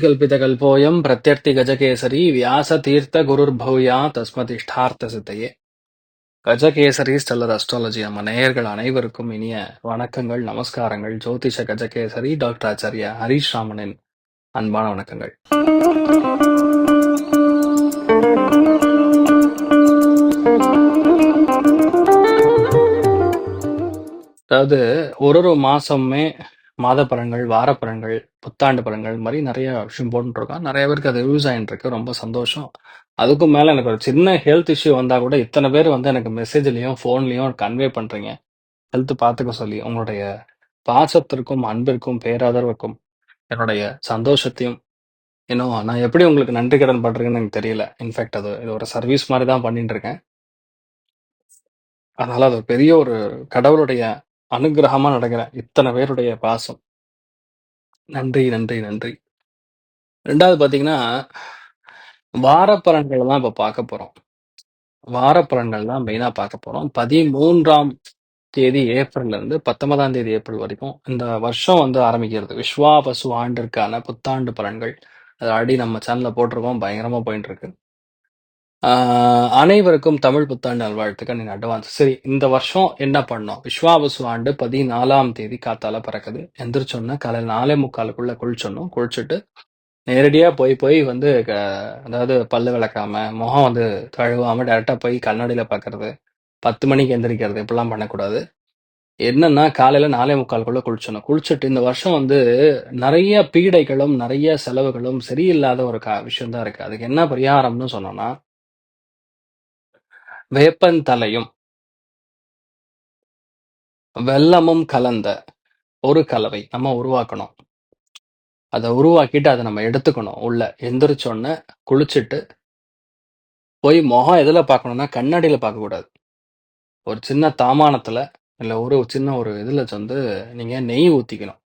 கல்வி கல்போயம் பிரத்யர்த்தி கஜகேசரி ಸೃಷ್ಟಿಕಲ್ಪಿತಕಲ್ಪೋಯಂ ಪ್ರತ್ಯರ್ಥಿ ಗಜಕೇಸರಿ தஸ்மதிஷ்டார்த்த சித்தையே கஜகேசரி ஸ்டல்லர் அஸ்ட்ராலஜி நம்ம நேயர்கள் அனைவருக்கும் இனிய வணக்கங்கள் நமஸ்காரங்கள். ஜோதிஷ கஜகேசரி டாக்டர் ஆச்சாரிய ஹரீஷ் ராமனின் அன்பான வணக்கங்கள். அதாவது ஒரு ஒரு மாசமே மாத பலன்கள், வார பலன்கள், புத்தாண்டு பலன்கள் மாதிரி நிறைய விஷயம் போட்டுருக்கோம். நிறைய பேருக்கு அது யூஸ் ஆயிட்டு ரொம்ப சந்தோஷம். அதுக்கும் மேலே எனக்கு ஒரு சின்ன ஹெல்த் இஷ்யூ வந்தால் கூட இத்தனை பேர் வந்து எனக்கு மெசேஜ்லேயும் ஃபோன்லேயும் கன்வே பண்ணுறீங்க ஹெல்த் பார்த்துக்க சொல்லி. உங்களுடைய பாசத்திற்கும், அன்பிற்கும், பேராதரவுக்கும் என்னுடைய சந்தோஷத்தையும் இன்னும் நான் எப்படி உங்களுக்கு நன்றி கடன் பண்றேன்னு எனக்கு தெரியல. இன்ஃபேக்ட் அது இது ஒரு சர்வீஸ் மாதிரி தான் பண்ணிட்டு இருக்கேன். அதனால அது பெரிய ஒரு கடவுளுடைய அனுகிரகமா நடக்கிறேன். இத்தனை பேருடைய பாசம். நன்றி, நன்றி, நன்றி. ரெண்டாவது பார்த்தீங்கன்னா, வார பலன்கள் தான் இப்ப பார்க்க போறோம். வார பலன்கள் தான் மெயினா பார்க்க போறோம். 13ஆம் தேதி ஏப்ரல்ல இருந்து 19ஆம் தேதி ஏப்ரல் வரைக்கும் இந்த வருஷம் வந்து ஆரம்பிக்கிறது. விஸ்வா பசு ஆண்டிற்கான புத்தாண்டு பலன்கள். அது ஆல்ரெடி நம்ம சேனல்ல போட்டிருக்கோம். பயங்கரமா போயிட்டு இருக்கு. அனைவருக்கும் தமிழ் புத்தாண்டு நல்வாழ்த்துக்கள் இன் அட்வான்ஸ். சரி, இந்த வருஷம் என்ன பண்ணோம்? விஸ்வாவசு ஆண்டு 14ஆம் தேதி காத்தால பறக்குது எந்திரிச்சோன்னா காலையில் நாலே முக்காலுக்குள்ள குளிச்சிடணும். குளிச்சுட்டு நேரடியாக போய் போய் வந்து க அதாவது பல்லு விளக்காம, முகம் வந்து தழுவாம டேரெக்டாக போய் கண்ணாடியில பார்க்கறது, 10 மணிக்கு எந்திரிக்கிறது இப்படிலாம் பண்ணக்கூடாது. என்னன்னா காலையில 4:45க்குள்ள குளிச்சணும் குளிச்சுட்டு இந்த வருஷம் வந்து நிறைய பீடைகளும், நிறைய செலவுகளும் சரியில்லாத ஒரு க விஷயம் தான் இருக்கு. அதுக்கு என்ன பரிகாரம்னு சொன்னோம்னா வேப்பந்தலையும், வெல்லமும் கலந்த ஒரு கலவை நம்ம உருவாக்கணும். அதை உருவாக்கிட்டு அதை நம்ம எடுத்துக்கணும் உள்ள. எந்திரிச்சோன்ன குளிச்சுட்டு போய் முகம் எதில் பார்க்கணும்னா கண்ணாடியில் பார்க்கக்கூடாது. ஒரு சின்ன தாமானத்தில் இல்லை ஒரு சின்ன ஒரு இதில் வந்து நீங்கள் நெய் ஊற்றிக்கணும்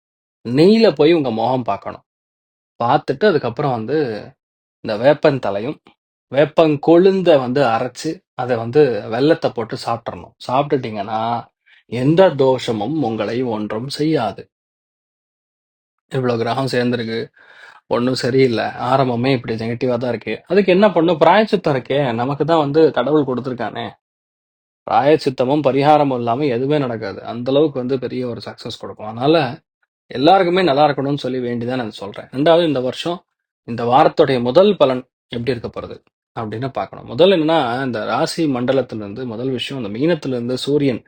நெய்யில் போய் உங்கள் முகம் பார்க்கணும். பார்த்துட்டு அதுக்கப்புறம் வந்து இந்த வேப்பந்தலையும், வேப்பங்கொழுந்த வந்து அரைச்சு, அதை வந்து வெள்ளத்தை போட்டு சாப்பிட்றணும். சாப்பிட்டுட்டீங்கன்னா, எந்த தோஷமும் உங்களை ஒன்றும் செய்யாது. இவ்வளோ கிரகம் சேர்ந்துருக்கு ஒன்றும் சரியில்லை ஆரம்பமே இப்படி நெகட்டிவாக தான் இருக்கு. அதுக்கு என்ன பண்ணும் பிராயச்சித்தம் இருக்கே. நமக்கு தான் வந்து கடவுள் கொடுத்துருக்கானே பிராயச்சித்தமும், பரிகாரமும் இல்லாம எதுவுமே நடக்காது. அந்த அளவுக்கு வந்து பெரிய ஒரு சக்சஸ் கொடுக்கும். அதனால எல்லாருக்குமே நல்லா இருக்கணும்னு சொல்லி வேண்டிதான் நான் சொல்றேன். ரெண்டாவது இந்த வருஷம் இந்த வாரத்துடைய முதல் பலன் எப்படி இருக்க போறது? அப்படின்னு பார்க்கணும். முதல் என்னன்னா, இந்த ராசி மண்டலத்திலிருந்து முதல் விஷயம் இந்த மீனத்திலிருந்து சூரியன்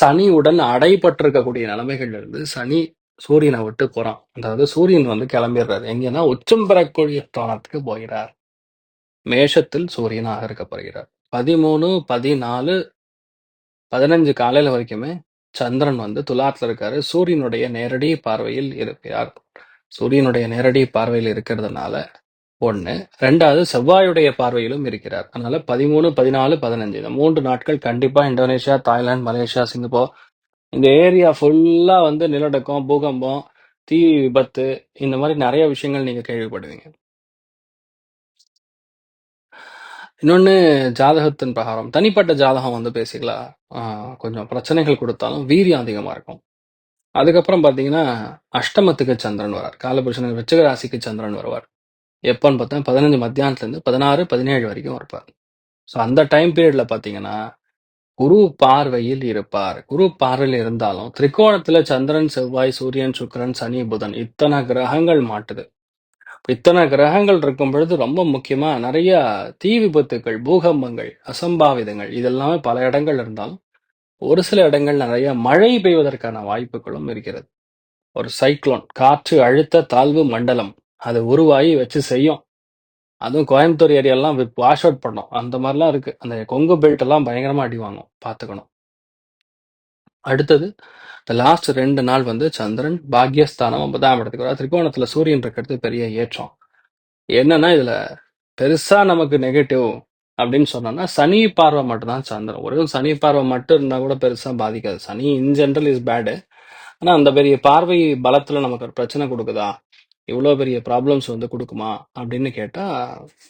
சனியுடன் அடைபட்டிருக்கக்கூடிய நிலைமைகள்ல இருந்து சனி சூரியனை விட்டு போறான். அதாவது சூரியன் வந்து கிளம்பிடுறாரு. எங்கன்னா உச்சம் பெறக்கூடிய ஸ்தானத்துக்கு போகிறார். மேஷத்தில் சூரியனாக இருக்க போகிறார். 13, 14, 15 காலையில வரைக்குமே சந்திரன் வந்து துலாத்துல இருக்காரு. சூரியனுடைய நேரடி பார்வையில் இருக்கிறார். சூரியனுடைய நேரடி பார்வையில் இருக்கிறதுனால ஒன்று ரெண்டாவது செவ்வாயுடைய பார்வையிலும் இருக்கிறார். அதனால 13, 14, 15 இந்த மூன்று நாட்கள் கண்டிப்பா இந்தோனேஷியா, தாய்லாந்து, மலேசியா, சிங்கப்பூர் இந்த ஏரியா ஃபுல்லா வந்து நிலநடுக்கம், பூகம்பம், தீ விபத்து இந்த மாதிரி நிறைய விஷயங்கள் நீங்க கேள்விப்படுவீங்க. இன்னொன்னு ஜாதகத்தின் பிரகாரம் தனிப்பட்ட ஜாதகம் வந்து பேசிக்கலா கொஞ்சம் பிரச்சனைகள் கொடுத்தாலும் வீரியம் அதிகமாக இருக்கும். அதுக்கப்புறம் பார்த்தீங்கன்னா அஷ்டமத்துக்கு சந்திரன் வரார். காலபுருஷன் விருச்சிக ராசிக்கு சந்திரன் வருவார். எப்போன்னு பார்த்தா 15 மத்தியானத்துல இருந்து 16, 17 வரைக்கும் இருப்பார். ஸோ அந்த டைம் பீரியட்ல பாத்தீங்கன்னா குரு பார்வையில் இருப்பார். குரு பார்வையில் இருந்தாலும் திரிகோணத்துல சந்திரன், செவ்வாய், சூரியன், சுக்கிரன், சனி, புதன் இத்தனை கிரகங்கள் மாட்டுது. இத்தனை கிரகங்கள் இருக்கும் பொழுது ரொம்ப முக்கியமா நிறைய தீ விபத்துக்கள், பூகம்பங்கள், அசம்பாவிதங்கள் இதெல்லாமே பல இடங்கள் இருந்தாலும் ஒரு சில இடங்கள் நிறைய மழை பெய்வதற்கான வாய்ப்புகளும் இருக்கிறது. ஒரு சைக்ளோன் காற்று அழுத்த தாழ்வு மண்டலம் அது உருவாகி வச்சு செய்யும். அதுவும் கோயம்புத்தூர் ஏரியாலாம் வாஷ் அவுட் பண்ணும். அந்த மாதிரிலாம் இருக்கு. அந்த கொங்கு பெல்ட் எல்லாம் பயங்கரமா அடி வாங்கும். பார்த்துக்கணும். அடுத்தது இந்த லாஸ்ட் 2 நாள் வந்து சந்திரன் பாக்யஸ்தானம் 9ஆம் இடத்துக்கு வரார். திரிகோணத்துல சூரியன் இருக்கிறது பெரிய ஏற்றம். என்னன்னா இதுல பெருசா நமக்கு நெகட்டிவ் அப்படின்னு சொன்னோம்னா சனி பார்வை மட்டும் தான் சந்திரன். ஒரு சனி பார்வை மட்டும் இருந்தா கூட பெருசா பாதிக்காது. Shani in general is bad. ஆனா அந்த பெரிய பார்வை பலத்துல நமக்கு ஒரு பிரச்சனை கொடுக்குதா? இவ்வளோ பெரிய ப்ராப்ளம்ஸ் வந்து கொடுக்குமா? அப்படின்னு கேட்டால்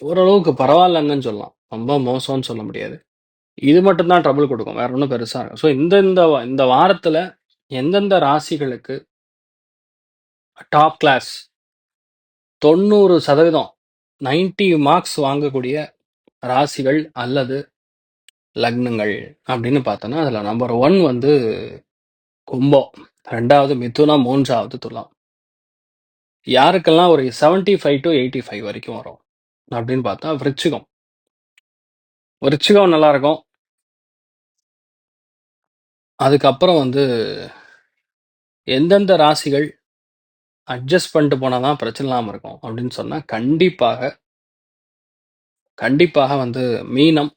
ஓரளவுக்கு பரவாயில்லங்கன்னு சொல்லலாம். ரொம்ப மோசம்னு சொல்ல முடியாது. இது மட்டும் தான் ட்ரபிள் கொடுக்கும். வேற ஒன்றும் பெருசாக இருக்கும் ஸோ இந்தந்த இந்த வாரத்தில் இந்த எந்தெந்த ராசிகளுக்கு டாப் கிளாஸ் தொண்ணூறு சதவீதம் நைன்டி மார்க்ஸ் வாங்கக்கூடிய ராசிகள் அல்லது லக்னங்கள் அப்படின்னு பார்த்தோன்னா அதில் நம்பர் ஒன் வந்து கும்பம் ரெண்டாவது மிதுனம் மூன்றாவது துலாம் யாருக்கெல்லாம் ஒரு seventy five to eighty five வரைக்கும் வரும் அப்படின்னு பார்த்தா விருச்சிகம். விருச்சிகம் நல்லா இருக்கும் அதுக்கப்புறம் வந்து எந்தெந்த ராசிகள் அட்ஜஸ்ட் பண்ணிட்டு போனால் தான் பிரச்சனை இல்லாமல் இருக்கும் அப்படின்னு சொன்னால் கண்டிப்பாக கண்டிப்பாக வந்து மீனம்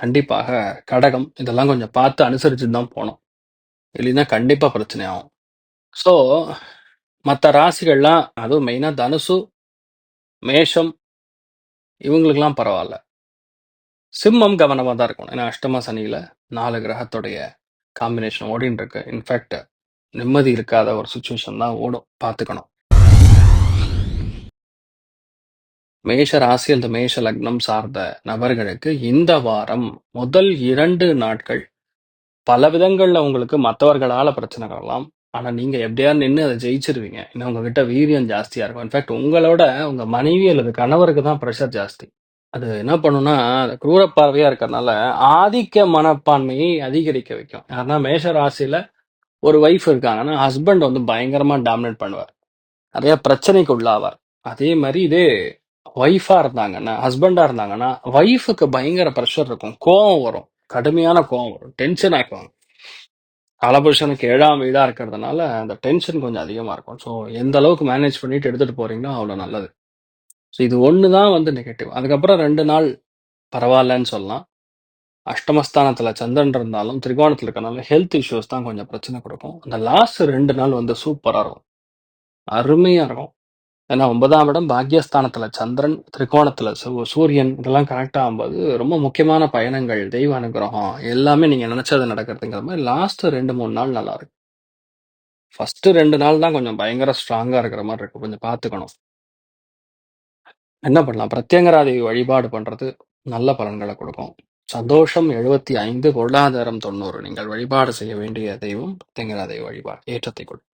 கண்டிப்பாக கடகம் இதெல்லாம் கொஞ்சம் பார்த்து அனுசரிச்சு தான் போகணும். இல்லைன்னா கண்டிப்பாக பிரச்சனை ஆகும். ஸோ மற்ற ராசிகள்லாம் அதுவும் மெயினாக தனுசு மேஷம் இவங்களுக்கெல்லாம் பரவாயில்ல. சிம்மம் கவனமாக தான் இருக்கணும். ஏன்னா அஷ்டம சனியில் நாலு கிரகத்துடைய காம்பினேஷன் ஓடின்னு இருக்கு. இன்ஃபேக்ட் நிம்மதி இருக்காத ஒரு சுச்சுவேஷன் தான் ஓடும். பார்த்துக்கணும். மேஷ ராசி அந்த மேஷ லக்னம் சார்ந்த நபர்களுக்கு இந்த வாரம் முதல் இரண்டு நாட்கள் பல விதங்கள்ல உங்களுக்கு மற்றவர்களால் பிரச்சனை வரலாம் ஆனால் நீங்கள் எப்படியா நின்று அதை ஜெயிச்சிருவீங்க. இன்னும் உங்ககிட்ட வீரியம் ஜாஸ்தியாக இருக்கும். இன்ஃபேக்ட் உங்களோட உங்கள் மனைவி அல்லது கணவருக்கு தான் ப்ரெஷர் ஜாஸ்தி. அது என்ன பண்ணுன்னா அது கிரூர பார்வையா ஆதிக்க மனப்பான்மையை அதிகரிக்க வைக்கும். யாருன்னா மேஷ ராசியில் ஒரு ஒய்ஃப் இருக்காங்கன்னா ஹஸ்பண்ட் வந்து பயங்கரமாக டாமினேட் பண்ணுவார். நிறைய பிரச்சனைக்கு உள்ளாவார். அதே மாதிரி இதே ஒய்ஃபாக இருந்தாங்கன்னா ஹஸ்பண்டாக இருந்தாங்கன்னா ஒய்ஃபுக்கு பயங்கர ப்ரெஷர் இருக்கும். கோவம் வரும். கடுமையான கோவம் வரும். டென்ஷன் ஆக்குவாங்க காலபுருஷனுக்கு ஏழாம் வீடாக இருக்கிறதுனால அந்த டென்ஷன் கொஞ்சம் அதிகமாக இருக்கும். ஸோ எந்த அளவுக்கு மேனேஜ் பண்ணிட்டு எடுத்துகிட்டு போகிறீங்களோ அவ்வளோ நல்லது. ஸோ இது ஒன்று தான் வந்து நெகட்டிவ் அதுக்கப்புறம் ரெண்டு நாள் பரவாயில்லன்னு சொல்லலாம். அஷ்டமஸ்தானத்தில் சந்திரன் இருந்தாலும் திரிகோணத்தில் இருக்கனால ஹெல்த் இஷ்யூஸ் தான் கொஞ்சம் பிரச்சனை கொடுக்கும். அந்த லாஸ்ட் ரெண்டு நாள் வந்து சூப்பராக இருக்கும். அருமையாக இருக்கும். ஏன்னா ஒன்பதாம் இடம் பாக்யஸ்தானத்துல சந்திரன் திரிகோணத்துல சூ- சூரியன் இதெல்லாம் கனெக்ட் ஆகும்போது ரொம்ப முக்கியமான பயணங்கள் தெய்வ அனுகிரகம் எல்லாமே நீங்க நினைச்சது நடக்கிறதுங்கிற மாதிரி லாஸ்ட் ரெண்டு மூணு நாள் நல்லா இருக்கு ஃபர்ஸ்ட் ரெண்டு நாள் தான் கொஞ்சம் பயங்கர ஸ்ட்ராங்கா இருக்கிற மாதிரி இருக்கு கொஞ்சம் பார்த்துக்கணும். என்ன பண்ணலாம்? பிரத்யங்கராதி வழிபாடு பண்றது நல்ல பலன்களை கொடுக்கும். சந்தோஷம் எழுபத்தி ஐந்து பொருளாதாரம் தொண்ணூறு. நீங்கள் வழிபாடு செய்ய வேண்டிய தெய்வம் பிரத்யங்கராதி வழிபாடு ஏற்றத்தை கொடுக்கும்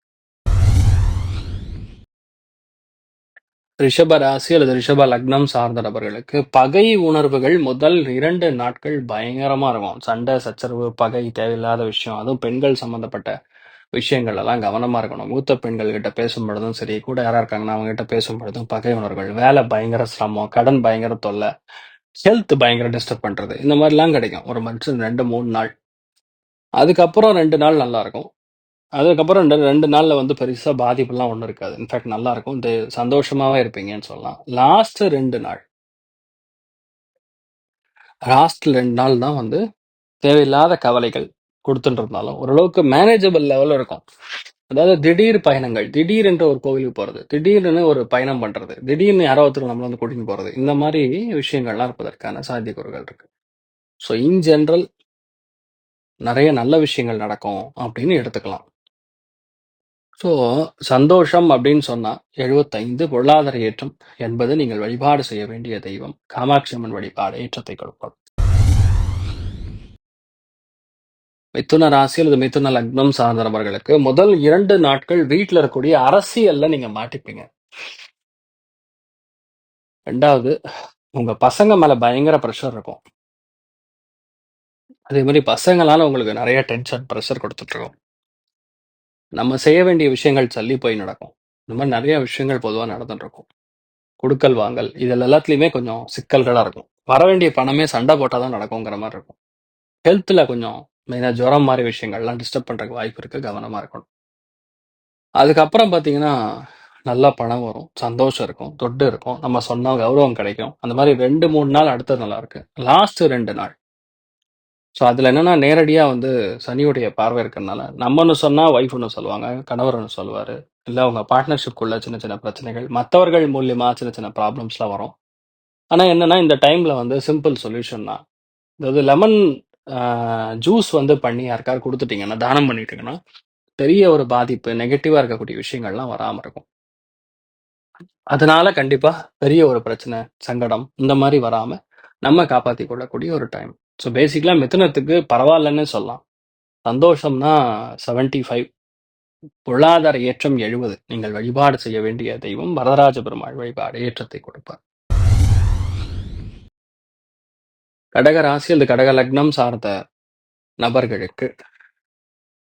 ரிஷப ராசி அல்லது ரிஷப லக்னம் சார்ந்த நபர்களுக்கு பகை உணர்வுகள் முதல் இரண்டு நாட்கள் பயங்கரமா இருக்கும். சண்டை சச்சரவு பகை தேவையில்லாத விஷயம். அதுவும் பெண்கள் சம்பந்தப்பட்ட விஷயங்கள் எல்லாம் கவனமா இருக்கணும். மூத்த பெண்கள் கிட்ட பேசும் பொழுதும் சரி கூட யாரா இருக்காங்கன்னா அவங்க கிட்ட பேசும் பொழுதும் பகை உணர்வுகள். வேலை பயங்கர சிரமம் கடன் பயங்கர தொல்லை ஹெல்த் பயங்கர டிஸ்டர்ப் பண்றது. இந்த மாதிரிலாம் கிடைக்கும். ஒரு மனுஷன் ரெண்டு மூணு நாள். அதுக்கப்புறம் ரெண்டு நாள் நல்லா இருக்கும். அதுக்கப்புறம் ரெண்டு ரெண்டு நாளில் வந்து பெருசாக பாதிப்புலாம் ஒன்றும் இருக்காது. இன்ஃபேக்ட் நல்லா இருக்கும் இது சந்தோஷமாகவே இருப்பீங்கன்னு சொல்லலாம். லாஸ்ட்டு ரெண்டு நாள். லாஸ்ட் ரெண்டு நாள் தான் வந்து தேவையில்லாத கவலைகள் கொடுத்துட்டு இருந்தாலும் ஓரளவுக்கு மேனேஜபிள் லெவலில் இருக்கும். அதாவது திடீர் பயணங்கள் திடீர் என்று ஒரு கோவிலுக்கு போகிறது திடீர்னு ஒரு பயணம் பண்ணுறது திடீர்னு யாரோ ஒருத்தர் நம்மளை வந்து கூட்டின்னு போகிறது இந்த மாதிரி விஷயங்கள்லாம் இருப்பதற்கான சாத்தியக்கூறுகள் இருக்கு. ஸோ இன் ஜென்ரல் நிறைய நல்ல விஷயங்கள் நடக்கும் அப்படின்னு எடுத்துக்கலாம். ஸோ சந்தோஷம் அப்படின்னு சொன்னா எழுபத்தைந்து பொருளாதார ஏற்றம் என்பது நீங்கள் வழிபாடு செய்ய வேண்டிய தெய்வம். காமாட்சி அம்மன் வழிபாடு ஏற்றத்தை கொடுக்கும். மிதுன ராசி அல்லது மிதுன லக்னம் சார்ந்த நபர்களுக்கு முதல் இரண்டு நாட்கள் வீட்டில் இருக்கக்கூடிய அரசியல்ல நீங்க மாட்டிப்பீங்க. ரெண்டாவது உங்க பசங்க மேல பயங்கர ப்ரெஷர் இருக்கும். அதே மாதிரி பசங்களால உங்களுக்கு நிறைய டென்ஷன் ப்ரெஷர் கொடுத்துட்டு இருக்கும். நம்ம செய்ய வேண்டிய விஷயங்கள் சல்லி போய் நடக்கும். இந்த மாதிரி நிறைய விஷயங்கள் பொதுவாக நடந்துட்டு இருக்கும் கொடுக்கல் வாங்கல் இதில் எல்லாத்துலேயுமே கொஞ்சம் சிக்கல்களாக இருக்கும். வர வேண்டிய பணமே சண்டை போட்டால் தான் நடக்குங்கிற மாதிரி இருக்கும். ஹெல்த்தில் கொஞ்சம் மெயினாக ஜுரம் மாதிரி விஷயங்கள்லாம் டிஸ்டர்ப் பண்ணுறதுக்கு வாய்ப்பு இருக்குது கவனமாக இருக்கணும். அதுக்கப்புறம் பார்த்தீங்கன்னா நல்லா பணம் வரும் சந்தோஷம் இருக்கும் தொட்டு இருக்கும் நம்ம சொன்னால் கௌரவம் கிடைக்கும். அந்த மாதிரி ரெண்டு மூணு நாள் அடுத்தது நல்லா இருக்கு. லாஸ்ட் ரெண்டு நாள். ஸோ அதில் என்னென்னா நேரடியாக வந்து சனியுடைய பார்வை இருக்கிறதுனால நம்மன்னு சொன்னால் வைஃப் ஒன்று சொல்லுவாங்க கணவர் ஒன்று சொல்லுவார். இல்லை அவங்க பார்ட்னர்ஷிப்குள்ள சின்ன சின்ன பிரச்சனைகள் மற்றவர்கள் மூலியமா சின்ன சின்ன ப்ராப்ளம்ஸ்லாம் வரும். ஆனால் என்னென்னா இந்த டைமில் வந்து சிம்பிள் சொல்யூஷன் தான். அதாவது லெமன் ஜூஸ் வந்து பண்ணி யாருக்காவது கொடுத்துட்டீங்கன்னா தானம் பண்ணிட்டீங்கன்னா பெரிய ஒரு பாதிப்பு நெகட்டிவாக இருக்கக்கூடிய விஷயங்கள்லாம் வராமல் இருக்கும். அதனால கண்டிப்பாக பெரிய ஒரு பிரச்சனை சங்கடம் இந்த மாதிரி வராமல் நம்ம காப்பாற்றி கொள்ளக்கூடிய ஒரு டைம் ஸோ பேசிக்கலாக மிதுனத்துக்கு பரவாயில்லன்னு சொல்லலாம். சந்தோஷம்னா செவன்டி ஃபைவ் பொருளாதார ஏற்றம் எழுவது நீங்கள் வழிபாடு செய்ய வேண்டிய தெய்வம் வரதராஜ பெருமாள் வழிபாடு ஏற்றத்தை கொடுப்பார். கடக ராசி அல்லது கடக லக்னம் சார்ந்த நபர்களுக்கு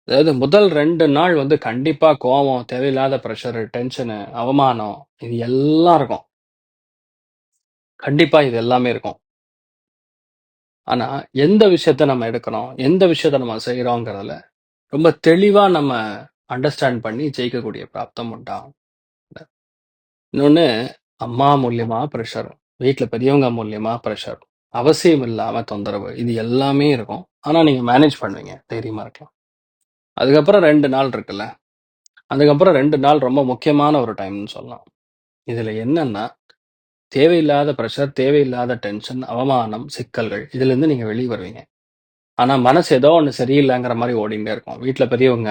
அதாவது முதல் ரெண்டு நாள் வந்து கண்டிப்பா கோவம் தேவையில்லாத ப்ரெஷரு டென்ஷனு அவமானம் இது எல்லாம் இருக்கும். கண்டிப்பா இது எல்லாமே இருக்கும். ஆனா எந்த விஷயத்த நம்ம எடுக்கிறோம் எந்த விஷயத்த நம்ம செய்யறோங்கிறதுல ரொம்ப தெளிவா நம்ம அண்டர்ஸ்டாண்ட் பண்ணி ஜெயிக்கக்கூடிய பிராப்தம் உண்டாகும். இன்னொன்னு அம்மா மூலியமா ப்ரெஷர் வீட்டில் பெரியவங்க மூலியமா ப்ரெஷர் அவசியம் இல்லாம தொந்தரவு இது எல்லாமே இருக்கும். ஆனா நீங்க மேனேஜ் பண்ணுவீங்க தைரியமா இருக்கலாம். அதுக்கப்புறம் ரெண்டு நாள் இருக்குல்ல. அதுக்கப்புறம் ரெண்டு நாள் ரொம்ப முக்கியமான ஒரு டைம்னு சொல்லலாம். இதுல என்னன்னா தேவையில்லாத ப்ரெஷர் தேவையில்லாத டென்ஷன் அவமானம் சிக்கல்கள் இதுல இருந்து நீங்க வெளியே வருவீங்க. ஆனா மனசு ஏதோ ஒன்று சரியில்லைங்கிற மாதிரி ஓடிண்டே இருக்கும். வீட்டில் பெரியவங்க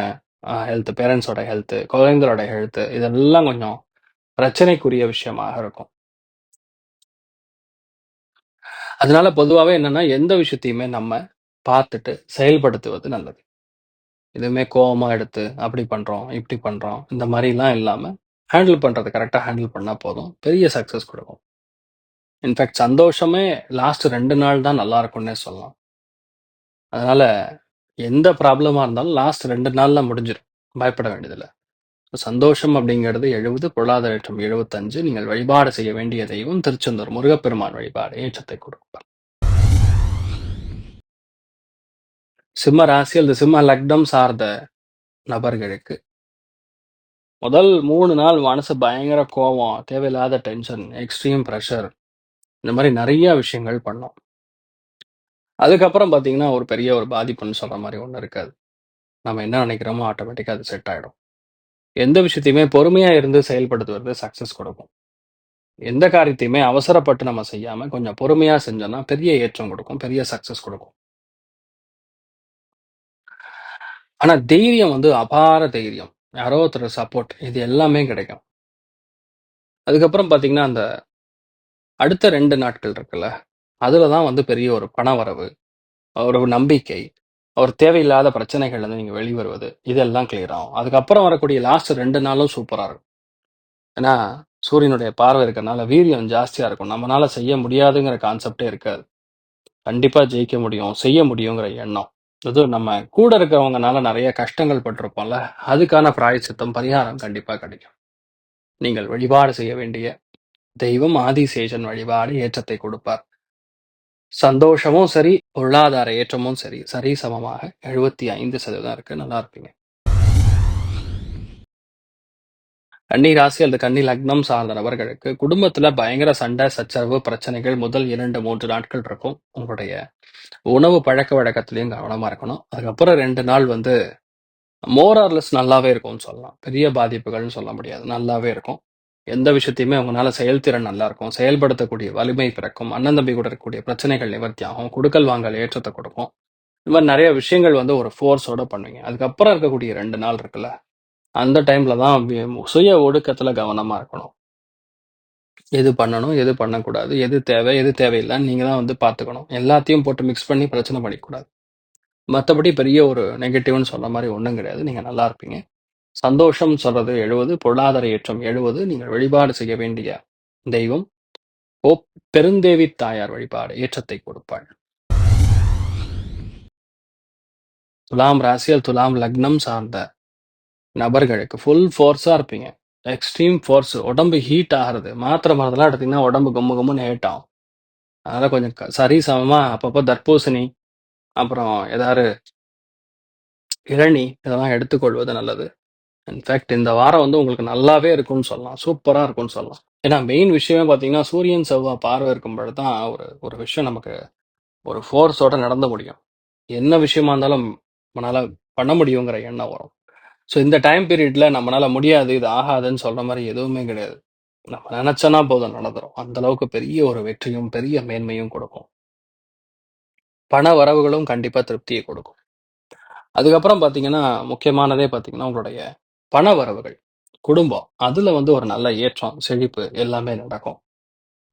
ஹெல்த் பேரண்ட்ஸோட ஹெல்த்து குழந்தைங்களோட ஹெல்த்து இதெல்லாம் கொஞ்சம் பிரச்சனைக்குரிய விஷயமாக இருக்கும். அதனால பொதுவாகவே என்னன்னா எந்த விஷயத்தையுமே நம்ம பார்த்துட்டு செயல்படுத்துவது நல்லது. எதுவுமே கோபமாக எடுத்து அப்படி பண்றோம் இப்படி பண்றோம் இந்த மாதிரிலாம் இல்லாம ஹேண்டில் பண்ணுறது கரெக்டாக ஹேண்டில் பண்ணால் போதும். பெரிய சக்ஸஸ் கொடுக்கும். இன்ஃபேக்ட் சந்தோஷமே லாஸ்ட் ரெண்டு நாள் தான் நல்லா இருக்கும்னே சொல்லலாம். அதனால எந்த ப்ராப்ளமா இருந்தாலும் லாஸ்ட் ரெண்டு நாளில் முடிஞ்சிடும் பயப்பட வேண்டியதில்லை. சந்தோஷம் அப்படிங்கிறது எழுபது பொருளாதாரம் எழுபத்தஞ்சு. நீங்கள் வழிபாடு செய்ய வேண்டிய தெய்வம் திருச்செந்தூர். முருகப்பெருமான் வழிபாடு ஏற்றத்தை கொடுப்பார். சிம்ம ராசி அல்லது சிம்ம லக்னம் சார்ந்த நபர்களுக்கு முதல் மூணு நாள் மனசு பயங்கர கோவம் தேவையில்லாத டென்ஷன் எக்ஸ்ட்ரீம் ப்ரெஷர் இந்த மாதிரி நிறைய விஷயங்கள் பண்ணோம். அதுக்கப்புறம் பார்த்தீங்கன்னா ஒரு பெரிய ஒரு பாதிப்புன்னு சொல்கிற மாதிரி ஒன்றும் இருக்காது. நம்ம என்ன நினைக்கிறோமோ ஆட்டோமேட்டிக்காக அது செட் ஆகிடும் எந்த விஷயத்தையுமே பொறுமையாக இருந்து செயல்படுத்துவது சக்சஸ் கொடுக்கும். எந்த காரியத்தையுமே அவசரப்பட்டு நம்ம செய்யாமல் கொஞ்சம் பொறுமையாக செஞ்சோம்னா பெரிய ஏற்றம் கொடுக்கும் பெரிய சக்ஸஸ் கொடுக்கும். ஆனால் தைரியம் வந்து அபார தைரியம். யாரோ ஒருத்தர் சப்போர்ட் இது எல்லாமே கிடைக்கும். அதுக்கப்புறம் பார்த்தீங்கன்னா அந்த அடுத்த ரெண்டு நாட்கள் இருக்குல்ல தான் வந்து பெரிய ஒரு பண வரவு ஒரு நம்பிக்கை ஒரு தேவையில்லாத பிரச்சனைகள்லேருந்து நீங்கள் வெளிவருவது இதெல்லாம் கிளியர் ஆகும். அதுக்கப்புறம் வரக்கூடிய லாஸ்ட் ரெண்டு நாளும் சூப்பராக இருக்கும். ஏன்னா சூரியனுடைய பார்வை இருக்கிறனால வீரியம் ஜாஸ்தியாக இருக்கும். நம்மளால் செய்ய முடியாதுங்கிற கான்செப்டே இருக்காது. கண்டிப்பாக ஜெயிக்க முடியும் செய்ய முடியுங்கிற எண்ணம். அது நம்ம கூட இருக்கிறவங்கனால நிறைய கஷ்டங்கள் பட்டிருப்போம்ல அதுக்கான பிராயச்சித்தம் பரிகாரம் கண்டிப்பா கிடைக்கும். நீங்கள் வழிபாடு செய்ய வேண்டிய தெய்வம் ஆதிசேஷன் வழிபாடு ஏற்றத்தை கொடுப்பார். சந்தோஷமும் சரி பொருளாதார ஏற்றமும் சரி சரி சமமாக எழுபத்தி ஐந்து சதவீதம் இருக்கு. நல்லா இருப்பீங்க. கன்னி ராசி அல்லது கன்னி லக்னம் சார்ந்த நபர்களுக்கு குடும்பத்துல பயங்கர சண்டை சச்சரவு பிரச்சனைகள் முதல் இரண்டு மூன்று நாட்கள் இருக்கும். உங்களுடைய உணவு பழக்க வழக்கத்திலையும் கவனமா இருக்கணும். அதுக்கப்புறம் ரெண்டு நாள் வந்து மோரார்லெஸ் நல்லாவே இருக்கும்னு சொல்லலாம். பெரிய பாதிப்புகள்னு சொல்ல முடியாது. நல்லாவே இருக்கும். எந்த விஷயத்தையுமே உங்களால செயல்திறன் நல்லா இருக்கும். செயல்படுத்தக்கூடிய வலிமை பிறக்கும். அண்ணன் தம்பி கூட இருக்கக்கூடிய பிரச்சனைகள் நிவர்த்தி ஆகும் கொடுக்கல் வாங்கல் ஏற்றத்தை கொடுக்கும். இந்த மாதிரி நிறைய விஷயங்கள் வந்து ஒரு ஃபோர்ஸோட பண்ணுவீங்க. அதுக்கப்புறம் இருக்கக்கூடிய ரெண்டு நாள் இருக்குல்ல. அந்த டைம்ல தான் சுய ஒடுக்கத்துல கவனமா இருக்கணும். எது பண்ணணும் எது பண்ணக்கூடாது எது தேவை எது தேவையில்லைன்னு நீங்க தான் வந்து பாத்துக்கணும் எல்லாத்தையும் போட்டு மிக்ஸ் பண்ணி பிரச்சனை பண்ணிக்கூடாது. மற்றபடி பெரிய ஒரு நெகட்டிவ்னு சொல்ல மாதிரி ஒன்றும் கிடையாது. நீங்க நல்லா இருப்பீங்க. சந்தோஷம் சொல்றது எழுவது பொருளாதார ஏற்றம் எழுவது நீங்கள் வழிபாடு செய்ய வேண்டிய தெய்வம். ஓ பெருந்தேவி தாயார் வழிபாடு ஏற்றத்தை கொடுப்பாள். துலாம் ராசியல் துலாம் லக்னம் சார்ந்த நபர்களுக்கு ஃபுல் ஃபோர்ஸாக இருப்பீங்க. எக்ஸ்ட்ரீம் ஃபோர்ஸ் உடம்பு ஹீட் ஆகிறது. மாத்திரை மருந்தெல்லாம் எடுத்தீங்கன்னா உடம்பு கும்மு கும்முன்னு ஹீட் ஆகும். அதனால் கொஞ்சம் க- சரி சமமாக அப்பப்போ தர்பூசணி அப்புறம் ஏதாவது இளநி இதெல்லாம் எடுத்துக்கொள்வது நல்லது. இன்ஃபேக்ட் இந்த வாரம் வந்து உங்களுக்கு நல்லாவே இருக்கும்னு சொல்லலாம். சூப்பராக இருக்கும்னு சொல்லலாம். ஏன்னா மெயின் விஷயமே பார்த்தீங்கன்னா சூரியன் செவ்வாய் பார்வை இருக்கும் பொழுது தான் ஒரு ஒரு விஷயம் நமக்கு ஒரு ஃபோர்ஸோட நடந்து முடியும். என்ன விஷயமா இருந்தாலும் நம்மளால பண்ண முடியுங்கிற எண்ணம் வரும். ஸோ இந்த டைம் பீரியட்ல நம்மளால முடியாது இது ஆகாதுன்னு சொல்ற மாதிரி எதுவுமே கிடையாது. நம்ம நினைச்சோன்னா போதும் நடந்துரும். அந்த அளவுக்கு பெரிய ஒரு வெற்றியும் பெரிய மேன்மையும் கொடுக்கும். பண வரவுகளும் கண்டிப்பா திருப்தியை கொடுக்கும். அதுக்கப்புறம் பாத்தீங்கன்னா முக்கியமானதே பாத்தீங்கன்னா உங்களுடைய பண வரவுகள். குடும்பம். அதுல வந்து ஒரு நல்ல ஏற்றம் செழிப்பு எல்லாமே நடக்கும்.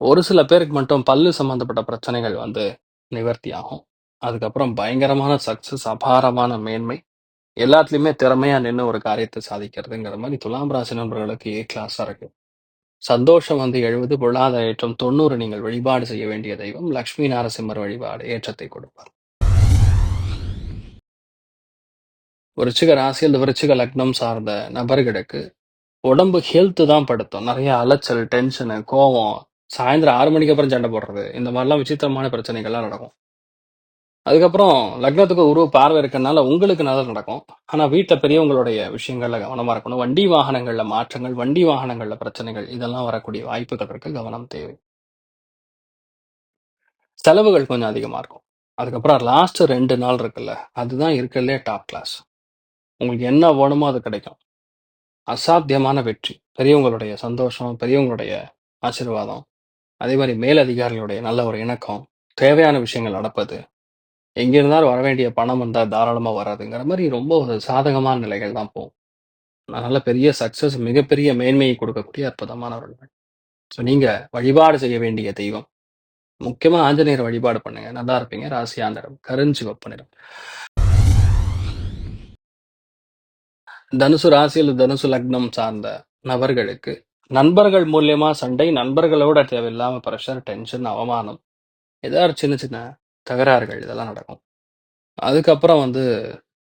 ஒரு சில பேருக்கு மட்டும் பல்லு சம்பந்தப்பட்ட பிரச்சனைகள் வந்து நிவர்த்தி ஆகும். அதுக்கப்புறம் பயங்கரமான சக்சஸ் அபாரமான மேன்மை எல்லாத்துலயுமே திறமையா நின்னு ஒரு காரியத்தை சாதிக்கிறதுங்கிற மாதிரி துலாம் ராசி நண்பர்களுக்கு ஏ கிளாஸா இருக்கு. சந்தோஷம் வந்து எழுபது பொருளாதார ஏற்றம் தொண்ணூறு நீங்கள் வழிபாடு செய்ய வேண்டிய தெய்வம். லக்ஷ்மி நரசிம்மர் வழிபாடு ஏற்றத்தை கொடுப்பார். விருச்சிக ராசி அந்த விருச்சிக லக்னம் சார்ந்த நபர்களுக்கு உடம்பு ஹெல்த் தான் படுத்தும். நிறைய அலைச்சல் டென்ஷனு கோவம் சாயந்தரம் ஆறு மணிக்கு அப்புறம் சண்டை போடுறது. இந்த மாதிரிலாம் விசித்திரமான பிரச்சனைகள்லாம் நடக்கும். அதுக்கப்புறம் லக்னத்துக்கு உருவ பார்வை இருக்கிறதுனால உங்களுக்கு நல்லது நடக்கும். ஆனால் வீட்டில் பெரியவங்களுடைய விஷயங்களில் கவனமாக இருக்கணும். வண்டி வாகனங்களில் மாற்றங்கள் வண்டி வாகனங்களில் பிரச்சனைகள் இதெல்லாம் வரக்கூடிய வாய்ப்புகள் இருக்கு. கவனம் தேவை. செலவுகள் கொஞ்சம் அதிகமாக இருக்கும். அதுக்கப்புறம் லாஸ்ட் ரெண்டு நாள் இருக்குல்ல அதுதான் இருக்கிறதுலே டாப் கிளாஸ் உங்களுக்கு என்ன வேணுமோ அது கிடைக்கும். அசாத்தியமான வெற்றி. பெரியவங்களுடைய சந்தோஷம் பெரியவங்களுடைய ஆசீர்வாதம் அதே மாதிரி மேலதிகாரிகளுடைய நல்ல ஒரு இணக்கம் தேவையான விஷயங்கள் நடப்பது எங்கிருந்தாலும் வர வேண்டிய பணம் வந்தால் தாராளமா வராதுங்கிற மாதிரி ரொம்ப ஒரு சாதகமான நிலைகள் தான் போகும். நல்ல பெரிய சக்ஸஸ் மிகப்பெரிய மேன்மையை கொடுக்கக்கூடிய அற்புதமான அரங்கம் ஸோ நீங்க வழிபாடு செய்ய வேண்டிய தெய்வம். முக்கியமா ஆஞ்சநேயர் வழிபாடு பண்ணுங்க. நல்லா இருப்பீங்க. ராசியா கருஞ்சி கருஞ்சிவப்பு நிறம். தனுசு ராசியில் தனுசு லக்னம் சார்ந்த நபர்களுக்கு நண்பர்கள் மூலியமா சண்டை நண்பர்களோட தேவையில்லாம ப்ரெஷர் டென்ஷன் அவமானம் ஏதாவது சின்ன சின்ன தகராறுகள் இதெல்லாம் நடக்கும். அதுக்கப்புறம் வந்து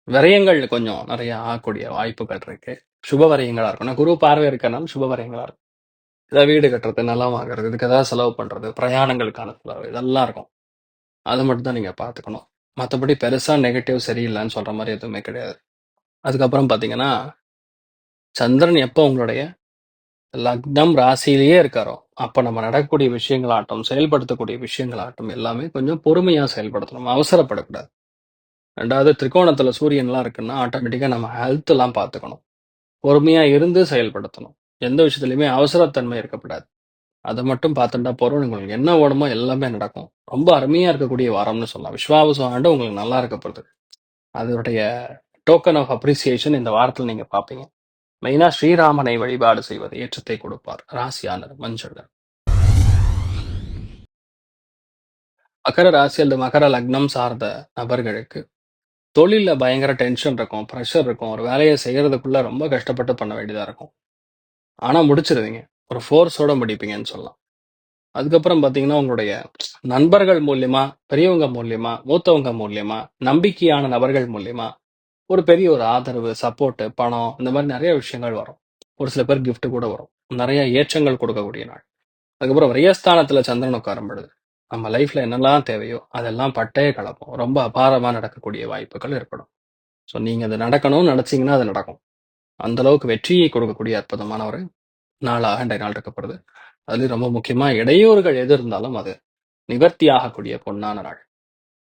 விரயங்கள் கொஞ்சம் நிறைய ஆகக்கூடிய வாய்ப்புகள் இருக்கு. சுப விரயங்களா இருக்கும். நான் குரு பார்வை இருக்கனால சுப விரயங்களா இருக்கும். ஏதாவது வீடு கட்டுறது நிலம் வாங்குறது இதுக்கு ஏதாவது செலவு பண்றது பிரயாணங்களுக்கான செலவு இதெல்லாம் இருக்கும். அதை மட்டும் தான் நீங்க பாத்துக்கணும் மற்றபடி பெருசா நெகட்டிவ் சரியில்லைன்னு சொல்ற மாதிரி எதுவுமே கிடையாது. அதுக்கப்புறம் பாத்தீங்கன்னா சந்திரன் எப்போ உங்களுடைய லக்னம் ராசியிலேயே இருக்காரோ அப்போ நம்ம நடக்கக்கூடிய விஷயங்களாகட்டும் செயல்படுத்தக்கூடிய விஷயங்களாகட்டும் எல்லாமே கொஞ்சம் பொறுமையாக செயல்படுத்தணும். அவசரப்படக்கூடாது. ரெண்டாவது திரிகோணத்தில் சூரியன்லாம் இருக்குன்னா ஆட்டோமேட்டிக்காக நம்ம ஹெல்த்தெல்லாம் பார்த்துக்கணும். பொறுமையாக இருந்து செயல்படுத்தணும். எந்த விஷயத்துலையுமே அவசரத்தன்மை இருக்கக்கூடாது. அதை மட்டும் பார்த்துட்டா போகிறோம் உங்களுக்கு என்ன ஓடுமோ எல்லாமே நடக்கும். ரொம்ப அருமையாக இருக்கக்கூடிய வாரம்னு சொல்லலாம். விஸ்வாவசம் ஆண்டு உங்களுக்கு நல்லா இருக்க போகிறது அதனுடைய டோக்கன் ஆஃப் அப்ரிசியேஷன் இந்த வாரத்தில் நீங்கள் பார்ப்பீங்க. மெயினா ஸ்ரீராமனை வழிபாடு செய்வது ஏற்றத்தை கொடுப்பார். ராசியானர் மஞ்சள் மகர ராசி அல்லது மகர லக்னம் சார்ந்த நபர்களுக்கு தொழில பயங்கர டென்ஷன் இருக்கும் ப்ரெஷர் இருக்கும். ஒரு வேலையை செய்யறதுக்குள்ள ரொம்ப கஷ்டப்பட்டு பண்ண வேண்டியதா இருக்கும். ஆனா முடிச்சிருவீங்க ஒரு ஃபோர்ஸோட முடிப்பீங்கன்னு சொல்லலாம். அதுக்கப்புறம் பார்த்தீங்கன்னா உங்களுடைய நண்பர்கள் மூலியமா பெரியவங்க மூலியமா மூத்தவங்க மூலியமா நம்பிக்கையான நபர்கள் மூலியமா ஒரு பெரிய ஒரு ஆதரவு சப்போர்ட்டு பணம் இந்த மாதிரி நிறைய விஷயங்கள் வரும். ஒரு சில பேர் கிஃப்ட் கூட வரும். நிறைய ஏற்றங்கள் கொடுக்கக்கூடிய நாள். அதுக்கப்புறம் விரயஸ்தானத்துல சந்திரன் உட்காரும் பொழுது நம்ம லைஃப்ல என்னெல்லாம் தேவையோ அதெல்லாம் பட்டைய கலப்போம் ரொம்ப அபாரமா நடக்கக்கூடிய வாய்ப்புகள் ஏற்படும். ஸோ நீங்க அது நடக்கணும்னு நினைச்சீங்கன்னா அது நடக்கும். அந்த அளவுக்கு வெற்றியை கொடுக்கக்கூடிய அற்புதமான ஒரு நாளாக இன்றைய நாள் இருக்கப்படுது. அதுலயும் ரொம்ப முக்கியமா இடையூறுகள் எது இருந்தாலும் அது நிவர்த்தி ஆகக்கூடிய பொன்னான நாள்.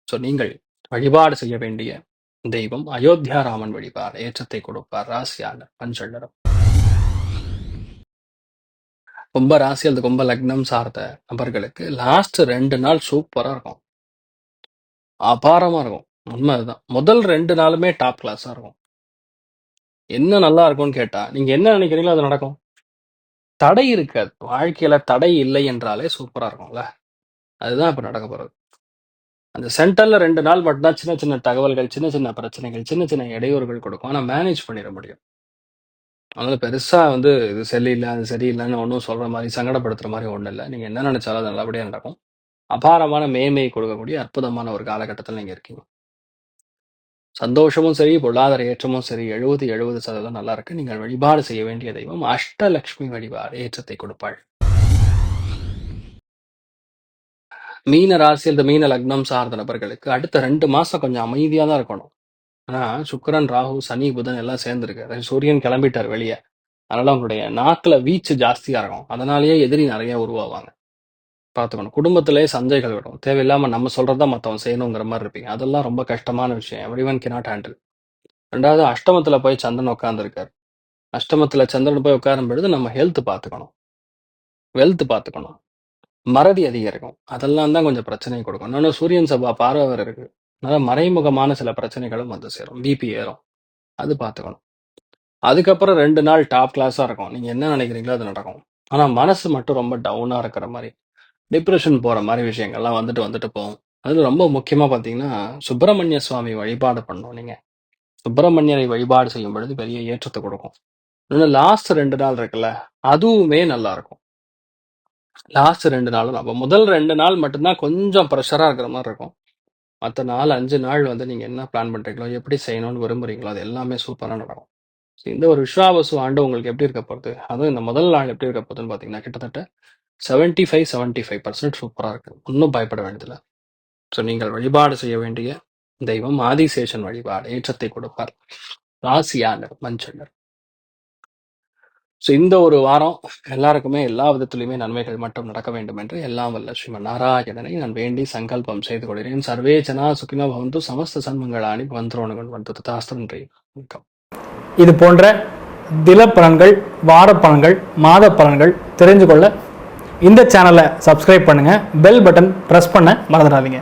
ஸோ நீங்கள் வழிபாடு செய்ய வேண்டிய தெய்வம் அயோத்தியா ராமன் வழிபார் ஏற்றத்தை கொடுப்பார் ராசியான பஞ்சள் கும்ப ராசி அல்லது கும்ப லக்னம் சார்ந்த நபர்களுக்கு லாஸ்ட் ரெண்டு நாள் சூப்பரா இருக்கும். அபாரமா இருக்கும். உண்மை அதுதான். முதல் ரெண்டு நாளுமே டாப் கிளாஸா இருக்கும். என்ன நல்லா இருக்கும்னு கேட்டா நீங்க என்ன நினைக்கிறீங்களோ அது நடக்கும். தடை இருக்காது. வாழ்க்கையில தடை இல்லை என்றாலே சூப்பரா இருக்கும்ல. அதுதான் இப்ப நடக்க போறது. அந்த சென்டர்ல ரெண்டு நாள் மட்டும்தான் சின்ன சின்ன தகவல்கள் சின்ன சின்ன பிரச்சனைகள் சின்ன சின்ன இடையூறுகள் கொடுக்கும். ஆனா மேனேஜ் பண்ணிட முடியும். அதனால பெருசா வந்து இது சரியில்லை அது சரியில்லைன்னு ஒன்றும் சொல்ற மாதிரி சங்கடப்படுத்துற மாதிரி ஒன்றும் இல்லை. நீங்க என்ன நினைச்சாலும் அது நல்லபடியா நடக்கும். அபாரமான மேன்மையை கொடுக்கக்கூடிய அற்புதமான ஒரு காலகட்டத்தில் நீங்க இருக்கீங்க. சந்தோஷமும் சரி பொருளாதார ஏற்றமும் சரி எழுபது எழுபது சதவீதம் நல்லா இருக்கு. நீங்கள் வழிபாடு செய்ய வேண்டிய தெய்வம் அஷ்டலக்ஷ்மி வழிபாடு ஏற்றத்தை கொடுப்பாள். மீன ராசி இந்த மீன லக்னம் சார்ந்த நபர்களுக்கு அடுத்த ரெண்டு மாசம் கொஞ்சம் அமைதியா தான் இருக்கணும். ஆனா சுக்கரன் ராகு சனி புதன் எல்லாம் சேர்ந்துருக்கு சூரியன் கிளம்பிட்டார் வெளியே. அதனால அவங்களுடைய நாக்குல வீச்சு ஜாஸ்தியா இருக்கும். அதனாலேயே எதிரி நிறைய உருவாவாங்க. பார்த்துக்கணும். குடும்பத்திலே சந்தைகள் விடும் தேவையில்லாம நம்ம சொல்றதா மத்தவன் செய்யணுங்கிற மாதிரி இருப்பீங்க. அதெல்லாம் ரொம்ப கஷ்டமான விஷயம். எவ்ரிவன் கெனாட் ஹேண்டில் ரெண்டாவது அஷ்டமத்துல போய் சந்திரன் உட்கார்ந்துருக்காரு. அஷ்டமத்துல சந்திரன் போய் உட்காரும் பொழுது நம்ம ஹெல்த் பார்த்துக்கணும். வெல்த் பார்த்துக்கணும். மறதி அதிகரிக்கும். அதெல்லாம் தான் கொஞ்சம் பிரச்சனை கொடுக்கும். இன்னொன்று சூரியன் சபா பார்வை வேற இருக்கு. அதனால மறைமுகமான சில பிரச்சனைகளும் வந்து சேரும். பிபி ஏறும். அது பார்த்துக்கணும். அதுக்கப்புறம் ரெண்டு நாள் டாப் கிளாஸா இருக்கும். நீங்க என்ன நினைக்கிறீங்களோ அது நடக்கும். ஆனா மனசு மட்டும் ரொம்ப டவுனா இருக்கிற மாதிரி டிப்ரெஷன் போற மாதிரி விஷயங்கள்லாம் வந்துட்டு வந்துட்டு போகும். அதுல ரொம்ப முக்கியமா பார்த்தீங்கன்னா சுப்பிரமணிய சுவாமி வழிபாடு பண்ணணும் நீங்க. சுப்பிரமணியரை வழிபாடு செய்யும் பொழுது பெரிய ஏற்றத்தை கொடுக்கும். இன்னும் லாஸ்ட் ரெண்டு நாள் இருக்குல்ல அதுவுமே நல்லா இருக்கும். லாஸ்ட் ரெண்டு நாளும் அப்போ முதல் ரெண்டு நாள் மட்டும்தான் கொஞ்சம் ப்ரெஷராக இருக்கிற மாதிரி இருக்கும். மற்ற நாலு அஞ்சு நாள் வந்து நீங்க என்ன பிளான் பண்றீங்களோ எப்படி செய்யணும்னு விரும்புறீங்களோ அது எல்லாமே சூப்பரா நடக்கும். So, இந்த ஒரு விஸ்வாவசு ஆண்டு உங்களுக்கு எப்படி இருக்க போகுது? அதுவும் இந்த முதல் நாள் எப்படி இருக்க போகுதுன்னு பாத்தீங்கன்னா கிட்டத்தட்ட seventy five seventy five percent சூப்பரா இருக்கு. ஒன்றும் பயப்பட வேண்டியதில்லை. ஸோ நீங்கள் வழிபாடு செய்ய வேண்டிய தெய்வம் ஆதிசேஷன் வழிபாடு ஏற்றத்தை கொடுப்பார். ராசியானர் மஞ்சள் ஸோ இந்த ஒரு வாரம் எல்லாருக்குமே எல்லா விதத்திலுமே நன்மைகள் மட்டும் நடக்க வேண்டும் என்று எல்லாம் வல்ல ஸ்ரீமன் நாராயணனை நான் வேண்டி சங்கல்பம் செய்து கொள்கிறேன். சர்வேஜனா சுகினோ பவந்து சமஸ்த சன்மங்களானி வந்தோணுகள் வந்து தாஸ்தன்றி வணக்கம். இது போன்ற தில பலன்கள் வார பலன்கள் மாத பலன்கள் தெரிஞ்சு கொள்ள இந்த சேனலை சப்ஸ்கிரைப் பண்ணுங்கள் பெல் பட்டன் ப்ரெஸ் பண்ண மறந்துடாதீங்க.